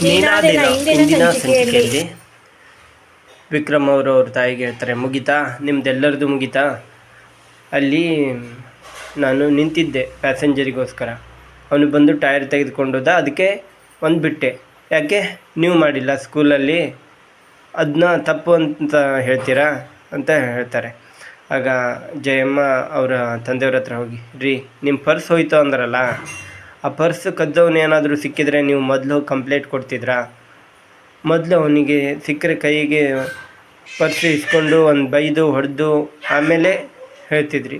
ನೀನಾದಿನ ಇಂದಿನ ಸಂಚಿಕೆಯಲ್ಲಿ ವಿಕ್ರಮ್ ಅವರು ಅವ್ರ ತಾಯಿಗೆ ಹೇಳ್ತಾರೆ ಮುಗಿತಾ? ನಿಮ್ದೆಲ್ಲರದು ಮುಗಿತಾ? ಅಲ್ಲಿ ನಾನು ನಿಂತಿದ್ದೆ ಪ್ಯಾಸೆಂಜರಿಗೋಸ್ಕರ. ಅವನು ಬಂದು ಟೈರ್ ತೆಗೆದುಕೊಂಡೋದ ಅದಕ್ಕೆ ಒಂದು ಬಿಟ್ಟೆ. ಯಾಕೆ? ನೀವು ಮಾಡಿಲ್ಲ ಸ್ಕೂಲಲ್ಲಿ? ಅದನ್ನ ತಪ್ಪು ಅಂತ ಹೇಳ್ತೀರಾ? ಅಂತ ಹೇಳ್ತಾರೆ. ಆಗ ಜಯಮ್ಮ ಅವರ ತಂದೆಯವ್ರ ಹತ್ರ ಹೋಗಿ ರೀ ನಿಮ್ಮ ಪರ್ಸ್ ಹೋಯ್ತು ಅಂದ್ರಲ್ಲ? ಆ ಪರ್ಸ್ ಕದ್ದವನು ಏನಾದರೂ ಸಿಕ್ಕಿದ್ರೆ ನೀವು ಮೊದಲು ಕಂಪ್ಲೇಂಟ್ ಕೊಡ್ತಿದ್ರಾ? ಮೊದಲು ಅವನಿಗೆ ಸಿಕ್ಕರೆ ಕೈಗೆ ಪರ್ಸ್ ಇಸ್ಕೊಂಡು ಒಂದು ಬೈದು, ಹೊಡೆದು ಆಮೇಲೆ ಹೇಳ್ತಿದ್ರಿ.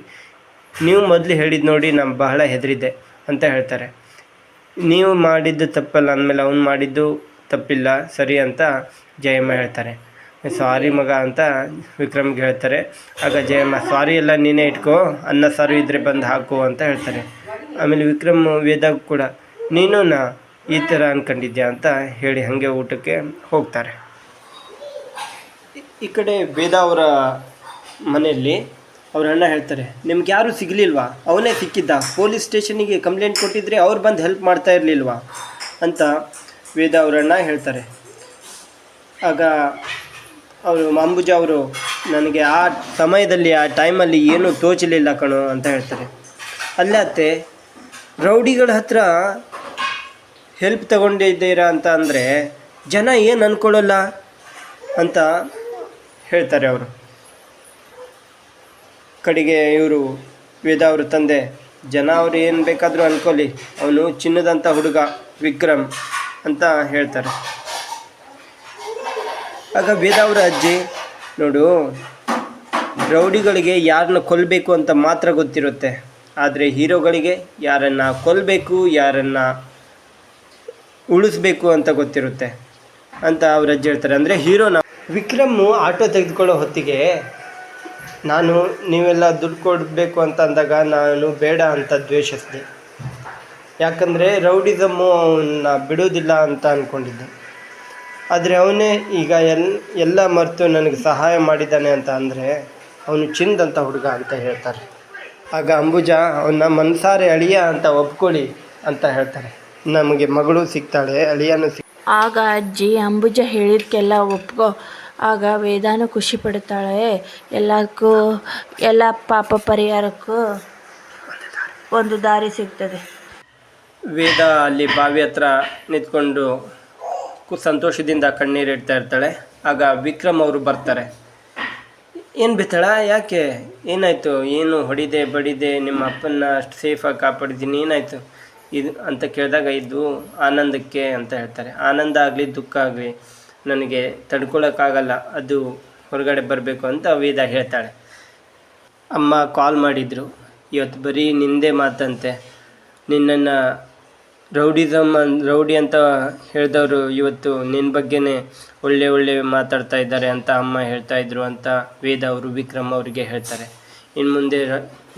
ನೀವು ಮೊದಲು ಹೇಳಿದ್ದು ನೋಡಿ ನಾನು ಬಹಳ ಹೆದರಿದ್ದೆ ಅಂತ ಹೇಳ್ತಾರೆ. ನೀವು ಮಾಡಿದ್ದು ತಪ್ಪಲ್ಲ ಅಂದಮೇಲೆ ಅವ್ನು ಮಾಡಿದ್ದು ತಪ್ಪಿಲ್ಲ, ಸರಿ ಅಂತ ಜಯಮ್ಮ ಹೇಳ್ತಾರೆ. ಸಾರಿ ಮಗ ಅಂತ ವಿಕ್ರಮ್ಗೆ ಹೇಳ್ತಾರೆ. ಆಗ ಜಯಮ್ಮ, ಸಾರಿ ಎಲ್ಲ ನೀನೇ ಇಟ್ಕೋ, ಅನ್ನ ಸಾರು ಇದ್ದರೆ ಬಂದು ಹಾಕು ಅಂತ ಹೇಳ್ತಾರೆ. ಆಮೇಲೆ ವಿಕ್ರಮ್ ವೇದಾಗ ಕೂಡ, ನೀನು ನಾ ಈ ಥರ ಅನ್ಕೊಂಡಿದ್ಯಾ ಅಂತ ಹೇಳಿ ಹಾಗೆ ಊಟಕ್ಕೆ ಹೋಗ್ತಾರೆ. ಈ- ಕಡೆ ವೇದ ಅವರ ಮನೆಯಲ್ಲಿ ಅವ್ರ ಅಣ್ಣ ಹೇಳ್ತಾರೆ, ನಿಮ್ಗೆ ಯಾರೂ ಸಿಗಲಿಲ್ವಾ? ಅವನೇ ಸಿಕ್ಕಿದ್ದ. ಪೊಲೀಸ್ ಸ್ಟೇಷನಿಗೆ ಕಂಪ್ಲೇಂಟ್ ಕೊಟ್ಟಿದ್ರೆ ಅವ್ರು ಬಂದು ಹೆಲ್ಪ್ ಮಾಡ್ತಾ ಇರಲಿಲ್ವಾ? ಅಂತ ವೇದ ಅವ್ರ ಅಣ್ಣ ಹೇಳ್ತಾರೆ. ಆಗ ಅವರು ಅಂಬುಜ ಅವರು, ನನಗೆ ಆ ಸಮಯದಲ್ಲಿ, ಆ ಟೈಮಲ್ಲಿ ಏನೂ ತೋಚಲಿಲ್ಲ ಕಣೋ ಅಂತ ಹೇಳ್ತಾರೆ. ಅಲ್ಲೇ ಅತ್ತೆ ರೌಡಿಗಳ ಹತ್ರ ಹೆಲ್ಪ್ ತಗೊಂಡಿದ್ದೀರಾ ಅಂತ ಅಂದರೆ ಜನ ಏನು ಅಂದ್ಕೊಳ್ಳಲ್ಲ ಅಂತ ಹೇಳ್ತಾರೆ ಅವರು. ಕಡೆಗೆ ಇವರು ವೇದ ಅವ್ರ ತಂದೆ, ಜನ ಅವರು ಏನು ಬೇಕಾದರೂ ಅಂದ್ಕೊಳ್ಳಿ ಅವನು ಚಿನ್ನದಂಥ ಹುಡುಗ ವಿಕ್ರಮ್ ಅಂತ ಹೇಳ್ತಾರೆ. ಆಗ ವೇದ ಅವರ ಅಜ್ಜಿ, ನೋಡು, ರೌಡಿಗಳಿಗೆ ಯಾರನ್ನ ಕೊಲ್ಲಬೇಕು ಅಂತ ಮಾತ್ರ ಗೊತ್ತಿರುತ್ತೆ. ಆದರೆ ಹೀರೋಗಳಿಗೆ ಯಾರನ್ನು ಕೊಲ್ಲಬೇಕು ಯಾರನ್ನು ಉಳಿಸ್ಬೇಕು ಅಂತ ಗೊತ್ತಿರುತ್ತೆ. ಅಂತ ಅವ್ರು ಅಜ್ಜಿ ಹೇಳ್ತಾರೆ. ಅಂದರೆ ಹೀರೋನ ವಿಕ್ರಮ್ ಆಟೋ ತೆಗೆದುಕೊಳ್ಳೋ ಹೊತ್ತಿಗೆ ನಾನು ನೀವೆಲ್ಲ ದುಡ್ಡು ಕೊಡಬೇಕು ಅಂತ ಅಂದಾಗ ನಾನು ಬೇಡ ಅಂತ ದ್ವೇಷಿಸಿದೆ. ಯಾಕಂದರೆ ರೌಡಿಸಮ್ಮು ಅವನ್ನ ಬಿಡೋದಿಲ್ಲ ಅಂತ ಅಂದ್ಕೊಂಡಿದ್ದೆ ಆದರೆ ಅವನೇ ಈಗ ಎಲ್, ಎಲ್ಲ ಮರೆತು ನನಗೆ ಸಹಾಯ ಮಾಡಿದ್ದಾನೆ ಅಂತ ಅಂದರೆ ಅವನು ಚಿಂದಂಥ ಹುಡುಗ ಅಂತ ಹೇಳ್ತಾರೆ. ಆಗ ಅಂಬುಜ ಅವನ್ನ ಮನ್ಸಾರೆ ಅಳಿಯ ಅಂತ ಒಪ್ಕೊಳ್ಳಿ ಅಂತ ಹೇಳ್ತಾರೆ. ನಮಗೆ ಮಗಳು ಸಿಗ್ತಾಳೆ ಅಳಿಯನು ಸಿಗ್. ಆಗ ಅಜ್ಜಿ ಅಂಬುಜ ಹೇಳಿದ್ಕೆಲ್ಲ ಒಪ್ಕೊ. ಆಗ ವೇದಾನು ಖುಷಿ ಪಡ್ತಾಳೆ ಎಲ್ಲಕ್ಕೂ ಎಲ್ಲ ಪಾಪ ಪರಿಹಾರಕ್ಕೂ ಒಂದು ದಾರಿ ಸಿಗ್ತದೆ. ವೇದ ಅಲ್ಲಿ ಬಾವಿ ಹತ್ರ ನಿಂತ್ಕೊಂಡು ಸಂತೋಷದಿಂದ ಕಣ್ಣೀರಿಡ್ತಾ ಇರ್ತಾಳೆ. ಆಗ ವಿಕ್ರಮ್ ಅವರು ಬರ್ತಾರೆ. ಏನು ಬಿತ್ತಳ? ಯಾಕೆ? ಏನಾಯಿತು? ಏನು ಹೊಡಿದೆ, ಬಡಿದೆ? ನಿಮ್ಮ ಅಪ್ಪನ್ನ ಅಷ್ಟು ಸೇಫಾಗಿ ಕಾಪಾಡಿದ್ದೀನಿ. ಏನಾಯಿತು? ಇದು ಅಂತ ಕೇಳಿದಾಗ ಇದು ಆನಂದಕ್ಕೆ ಅಂತ ಹೇಳ್ತಾರೆ. ಆನಂದ ಆಗಲಿ, ದುಃಖ ಆಗಲಿ, ನನಗೆ ತಡ್ಕೊಳಕ್ಕಾಗಲ್ಲ. ಅದು ಹೊರಗಡೆ ಬರಬೇಕು ಅಂತ ವೇದ ಹೇಳ್ತಾಳೆ. ಅಮ್ಮ ಕಾಲ್ ಮಾಡಿದರು. ಇವತ್ತು ಬರೀ ನಿಂದೆ ಮಾತಂತೆ. ನಿನ್ನನ್ನು ರೌಡಿಸಮ್ ಅನ್, ರೌಡಿ ಅಂತ ಹೇಳಿದವರು ಇವತ್ತು ನಿನ್ನ ಬಗ್ಗೆನೇ ಒಳ್ಳೆ ಒಳ್ಳೆ ಮಾತಾಡ್ತಾ ಇದ್ದಾರೆ ಅಂತ ಅಮ್ಮ ಹೇಳ್ತಾ ಇದ್ರು ಅಂತ ವೇದ ಅವರು, ವಿಕ್ರಮ್ ಅವರಿಗೆ ಹೇಳ್ತಾರೆ. ಇನ್ನು ಮುಂದೆ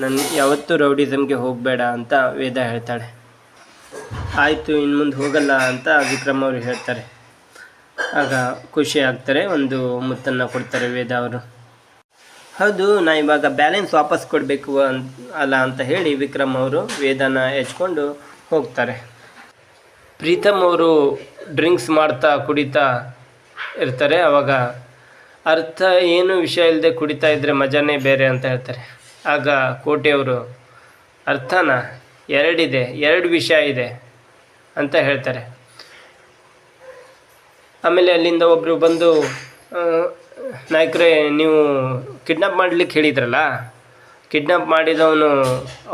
ನನ್ನ ಯಾವತ್ತೂ ರೌಡಿಸಮ್ಗೆ ಹೋಗಬೇಡ ಅಂತ ವೇದ ಹೇಳ್ತಾಳೆ. ಆಯಿತು ಇನ್ನು ಮುಂದೆ ಹೋಗಲ್ಲ ಅಂತ ವಿಕ್ರಮ್ ಅವರು ಹೇಳ್ತಾರೆ. ಆಗ ಖುಷಿ ಆಗ್ತಾರೆ, ಒಂದು ಮುತ್ತನ್ನು ಕೊಡ್ತಾರೆ ವೇದ ಅವರು. ಹೌದು, ನಾ ಇವಾಗ ಬ್ಯಾಲೆನ್ಸ್ ವಾಪಸ್ ಕೊಡಬೇಕು ಅಲ್ಲ ಅಂತ ಹೇಳಿ ವಿಕ್ರಮ್ ಅವರು ವೇದನ ಹೆಚ್ಕೊಂಡು ಹೋಗ್ತಾರೆ. ಪ್ರೀತಮ್ ಅವರು ಡ್ರಿಂಕ್ಸ್ ಮಾಡ್ತಾ ಕುಡಿತಾ ಇರ್ತಾರೆ. ಆವಾಗ ಅರ್ಥ ಏನು ವಿಷಯ ಇಲ್ಲದೆ ಕುಡಿತಾ ಇದ್ದರೆ ಮಜಾನೇ ಬೇರೆ ಅಂತ ಹೇಳ್ತಾರೆ. ಆಗ ಕೋಟೆಯವರು ಅರ್ಥನ ಎರಡಿದೆ, ಎರಡು ವಿಷಯ ಇದೆ ಅಂತ ಹೇಳ್ತಾರೆ. ಆಮೇಲೆ ಅಲ್ಲಿಂದ ಒಬ್ಬರು ಬಂದು ನಾಯಕರೇ, ನೀವು ಕಿಡ್ನಾಪ್ ಮಾಡಲಿಕ್ಕೆ ಹೇಳಿದ್ರಲ್ಲ? ಕಿಡ್ನಾಪ್ ಮಾಡಿದವನು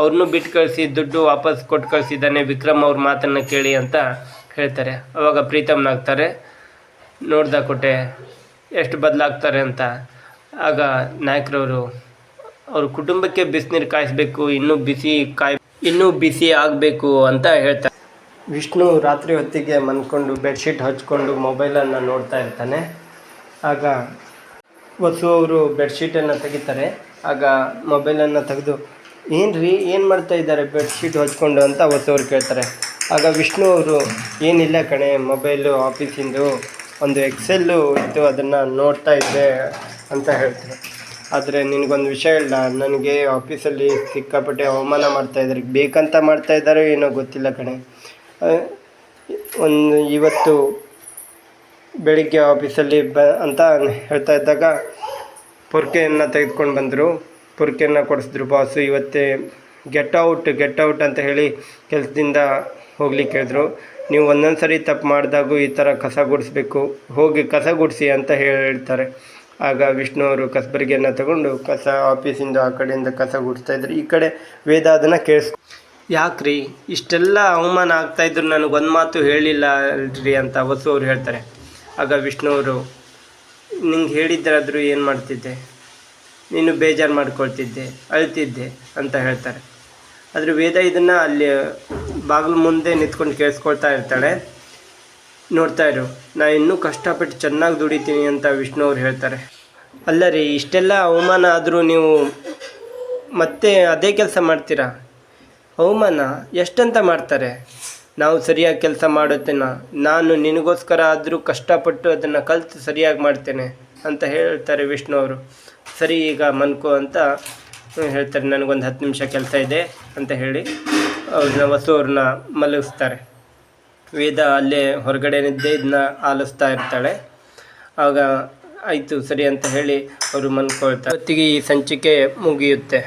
ಅವ್ರನ್ನೂ ಬಿಟ್ಟು ಕಳಿಸಿ ದುಡ್ಡು ವಾಪಸ್ ಕೊಟ್ಟು ಕಳಿಸಿದ್ದಾನೆ, ವಿಕ್ರಮ್ ಅವ್ರ ಮಾತನ್ನು ಕೇಳಿ ಅಂತ ಹೇಳ್ತಾರೆ. ಅವಾಗ ಪ್ರೀತಮ್ನಾಗ್ತಾರೆ ನೋಡ್ದ ಕೊಟ್ಟೆ ಎಷ್ಟು ಬದಲಾಗ್ತಾರೆ ಅಂತ. ಆಗ ನಾಯಕರವರು, ಅವ್ರ ಕುಟುಂಬಕ್ಕೆ ಬಿಸಿನೀರು ಕಾಯಿಸ್ಬೇಕು, ಇನ್ನೂ ಬಿಸಿ ಕಾಯ್, ಇನ್ನೂ ಬಿಸಿ ಆಗಬೇಕು ಅಂತ ಹೇಳ್ತಾರೆ. ವಿಷ್ಣು ರಾತ್ರಿ ಹೊತ್ತಿಗೆ ಮನ್ಕೊಂಡು ಬೆಡ್ಶೀಟ್ ಹಚ್ಕೊಂಡು ಮೊಬೈಲನ್ನು ನೋಡ್ತಾ ಇರ್ತಾನೆ. ಆಗ ವಸು ಅವರು ಬೆಡ್ಶೀಟನ್ನು ತೆಗಿತಾರೆ. ಆಗ ಮೊಬೈಲನ್ನು ತೆಗೆದು ಏನು ಏನು ಮಾಡ್ತಾ ಇದ್ದಾರೆ ಬೆಡ್ಶೀಟ್ ಹೊಚ್ಕೊಂಡು? ಅಂತ ವಸು ಕೇಳ್ತಾರೆ. ಆಗ ವಿಷ್ಣು ಅವರು, ಏನಿಲ್ಲ ಕಣೆ ಮೊಬೈಲು ಆಫೀಸಿಂದು ಒಂದು ಎಕ್ಸೆಲ್ಲು ಇತ್ತು, ಅದನ್ನು ನೋಡ್ತಾ ಇದ್ದೆ, ಅಂತ ಹೇಳ್ತಾರೆ. ಆದರೆ ನಿನಗೊಂದು ವಿಷಯ ಇಲ್ಲ ನನಗೆ ಆಫೀಸಲ್ಲಿ ಸಿಕ್ಕಾಪಟ್ಟೆ ಅವಮಾನ ಮಾಡ್ತಾ ಇದ್ದಾರೆ. ಬೇಕಂತ ಮಾಡ್ತಾ ಇದ್ದಾರೋ ಏನೋ ಗೊತ್ತಿಲ್ಲ ಕಣೆ. ಒಂದು ಇವತ್ತು ಬೆಳಿಗ್ಗೆ ಆಫೀಸಲ್ಲಿ ಬ ಅಂತ ಹೇಳ್ತಾ ಇದ್ದಾಗ ಪೊರ್ಕೆಯನ್ನು ತೆಗೆದುಕೊಂಡು ಬಂದರು. ಪೊರ್ಕೆಯನ್ನು ಕೊಡಿಸಿದ್ರು ಬಾಸು ಇವತ್ತೇ ಗೆಟ್ ಔಟ್ ಗೆಟ್ ಔಟ್ ಅಂತ ಹೇಳಿ ಕೆಲಸದಿಂದ ಹೋಗ್ಲಿಕ್ಕೆ ಹೇಳಿದ್ರು. ನೀವು ಒಂದೊಂದು ಸರಿ ತಪ್ಪು ಮಾಡಿದಾಗೂ ಈ ಥರ ಕಸ ಗುಡಿಸ್ಬೇಕು. ಹೋಗಿ ಕಸ ಗುಡಿಸಿ ಅಂತ ಹೇಳ್ತಾರೆ. ಆಗ ವಿಷ್ಣು ಅವರು ಕಸಬರಿಗೆಯನ್ನು ತಗೊಂಡು ಕಸ ಆಫೀಸಿಂದ ಆ ಕಡೆಯಿಂದ ಕಸ ಗುಡಿಸ್ತಾ ಇದ್ರು. ಈ ಕಡೆ ವೇದ ಅದನ್ನು ಕೇಳಿಸ್ ಯಾಕ್ರಿ? ಇಷ್ಟೆಲ್ಲ ಅವಮಾನ ಆಗ್ತಾಯಿದ್ರು ನನಗೆ ಒಂದು ಮಾತು ಹೇಳಿಲ್ಲ ಅಲ್ರಿ ಅಂತ ವಸು ಅವ್ರು ಹೇಳ್ತಾರೆ. ಆಗ ವಿಷ್ಣು ಅವರು ನಿಂಗೆ ಹೇಳಿದ್ದರಾದರೂ ಏನು ಮಾಡ್ತಿದ್ದೆ? ನೀನು ಬೇಜಾರು ಮಾಡ್ಕೊಳ್ತಿದ್ದೆ, ಅಳ್ತಿದ್ದೆ, ಅಂತ ಹೇಳ್ತಾರೆ. ಆದರೆ ವೇದ ಇದನ್ನು ಅಲ್ಲಿ ಬಾಗಿಲು ಮುಂದೆ ನಿಂತ್ಕೊಂಡು ಕೇಳಿಸ್ಕೊಳ್ತಾ ಇರ್ತಾಳೆ. ನೋಡ್ತಾ ಇರು, ನಾ ಇನ್ನೂ ಕಷ್ಟಪಟ್ಟು ಚೆನ್ನಾಗಿ ದುಡಿತೀನಿ, ಅಂತ ವಿಷ್ಣು ಅವ್ರು ಹೇಳ್ತಾರೆ. ಅಲ್ಲ ರೀ, ಇಷ್ಟೆಲ್ಲ ಅವಮಾನ ಆದರೂ ನೀವು ಮತ್ತೆ ಅದೇ ಕೆಲಸ ಮಾಡ್ತೀರಾ? ಅವಮಾನ ಎಷ್ಟಂತ ಮಾಡ್ತಾರೆ? ನಾವು ಸರಿಯಾಗಿ ಕೆಲಸ ಮಾಡುತ್ತೇನೆ? ನಾನು ನಿನಗೋಸ್ಕರ ಆದರೂ ಕಷ್ಟಪಟ್ಟು ಅದನ್ನು ಕಲಿತು ಸರಿಯಾಗಿ ಮಾಡ್ತೇನೆ ಅಂತ ಹೇಳ್ತಾರೆ ವಿಷ್ಣು ಅವರು. ಸರಿ, ಈಗ ಮನ್ಕೋ ಅಂತ ಹೇಳ್ತಾರೆ, ನನಗೊಂದು ಹತ್ತು ನಿಮಿಷ ಕೆಲಸ ಇದೆ ಅಂತ ಹೇಳಿ ಅವ್ರನ್ನ ವಸು ಅವ್ರನ್ನ ಮಲಗಿಸ್ತಾರೆ. ವೇದ ಅಲ್ಲೇ ಹೊರಗಡೆ ನಿದ್ದೆ ಇದನ್ನ ಆಲಿಸ್ತಾ ಇರ್ತಾಳೆ. ಆಗ ಆಯಿತು, ಸರಿ ಅಂತ ಹೇಳಿ ಅವರು ಮನ್ಕೊಳ್ತಾರೆ. ಹೊತ್ತಿಗೆ ಈ ಸಂಚಿಕೆ ಮುಗಿಯುತ್ತೆ.